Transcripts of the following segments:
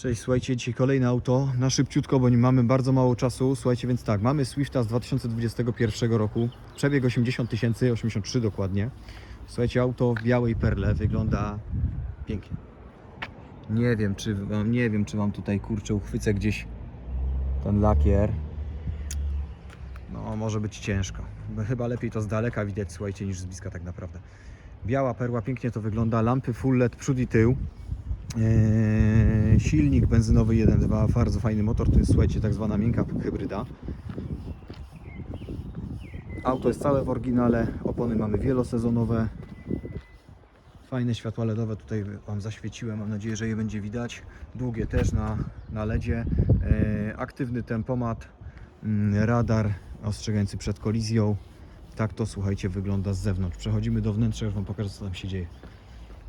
Cześć, słuchajcie, dzisiaj kolejne auto, na szybciutko, bo nie mamy bardzo mało czasu. Słuchajcie, więc tak, mamy Swifta z 2021 roku, przebieg 80 tysięcy, 83 dokładnie. Słuchajcie, auto w białej perle wygląda pięknie. Nie wiem, czy wam, nie wiem, czy wam tutaj kurczę uchwycę gdzieś ten lakier. No, może być ciężko. Chyba lepiej to z daleka widać, słuchajcie, niż z bliska tak naprawdę. Biała perła, pięknie to wygląda, lampy full LED przód i tył. Eee, silnik benzynowy 1.2, bardzo fajny motor, to jest słuchajcie tak zwana miękka hybryda. Auto jest całe w oryginale, opony mamy wielosezonowe. Fajne światła LEDowe tutaj Wam zaświeciłem, mam nadzieję, że je będzie widać. Długie też na, na LEDzie. Eee, aktywny tempomat, mm, radar ostrzegający przed kolizją. Tak to słuchajcie wygląda z zewnątrz. Przechodzimy do wnętrza, już Wam pokażę co tam się dzieje.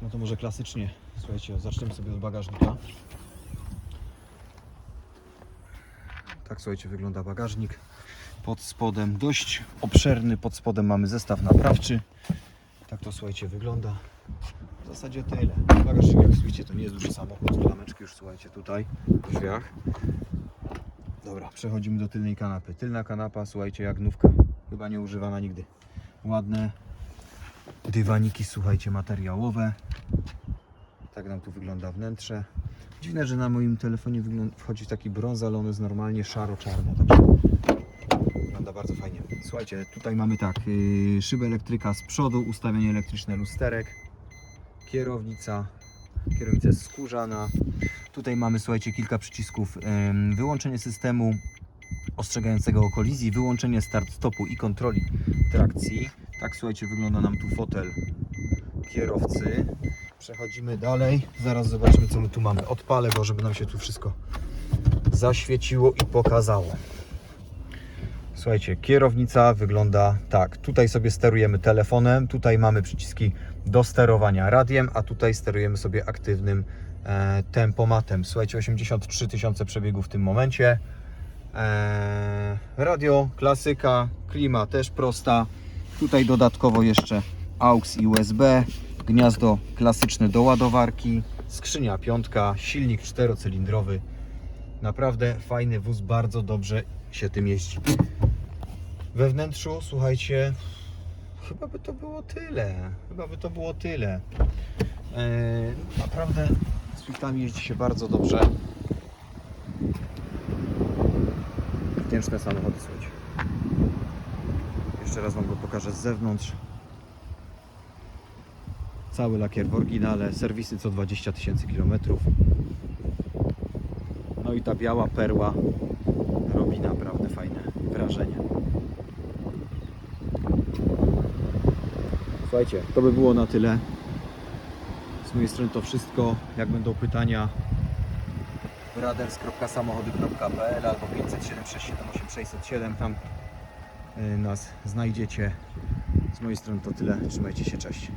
No to może klasycznie, słuchajcie, zaczniemy sobie od bagażnika. Tak słuchajcie, wygląda bagażnik. Pod spodem dość obszerny, pod spodem mamy zestaw naprawczy. Tak to słuchajcie wygląda. W zasadzie tyle. Bagażnik jak słuchajcie, to nie jest duży samochód. Klameczki już słuchajcie tutaj w drzwiach. Dobra, przechodzimy do tylnej kanapy. Tylna kanapa, słuchajcie, jak nówka. Chyba nie używana nigdy. Ładne dywaniki, słuchajcie, materiałowe. Tak nam tu wygląda wnętrze. Dziwne, że na moim telefonie wchodzi taki brąz, ale on jest normalnie szaro-czarny. Także wygląda bardzo fajnie. Słuchajcie, tutaj mamy tak, yy, szybę elektryka z przodu, ustawienie elektryczne lusterek, kierownica, kierownica jest skórzana. Tutaj mamy, słuchajcie, kilka przycisków, wyłączenie systemu ostrzegającego o kolizji, wyłączenie start-stopu i kontroli trakcji. Tak, słuchajcie, wygląda nam tu fotel kierowcy. Przechodzimy dalej. Zaraz zobaczymy, co my tu mamy. Odpalę go, żeby nam się tu wszystko zaświeciło i pokazało. Słuchajcie, kierownica wygląda tak. Tutaj sobie sterujemy telefonem, tutaj mamy przyciski do sterowania radiem, a tutaj sterujemy sobie aktywnym e, tempomatem. Słuchajcie, 83 tysiące przebiegów w tym momencie. E, radio, klasyka, klima też prosta. Tutaj dodatkowo jeszcze AUX i USB, gniazdo klasyczne do ładowarki, skrzynia piątka, silnik czterocylindrowy. Naprawdę fajny wóz, bardzo dobrze się tym jeździ. We wnętrzu, słuchajcie, chyba by to było tyle. Chyba by to było tyle. Eee, naprawdę z Swiftami jeździ się bardzo dobrze. Wdzięczne samochody, słuchajcie. Jeszcze raz Wam go pokażę z zewnątrz. Cały lakier w oryginale, serwisy co 20 tysięcy kilometrów. No i ta biała perła robi naprawdę fajne wrażenie. Słuchajcie, to by było na tyle. Z mojej strony to wszystko. Jak będą pytania, braders.samochody.pl albo 507 678 607 tam nas znajdziecie. Z mojej strony to tyle. Trzymajcie się, cześć.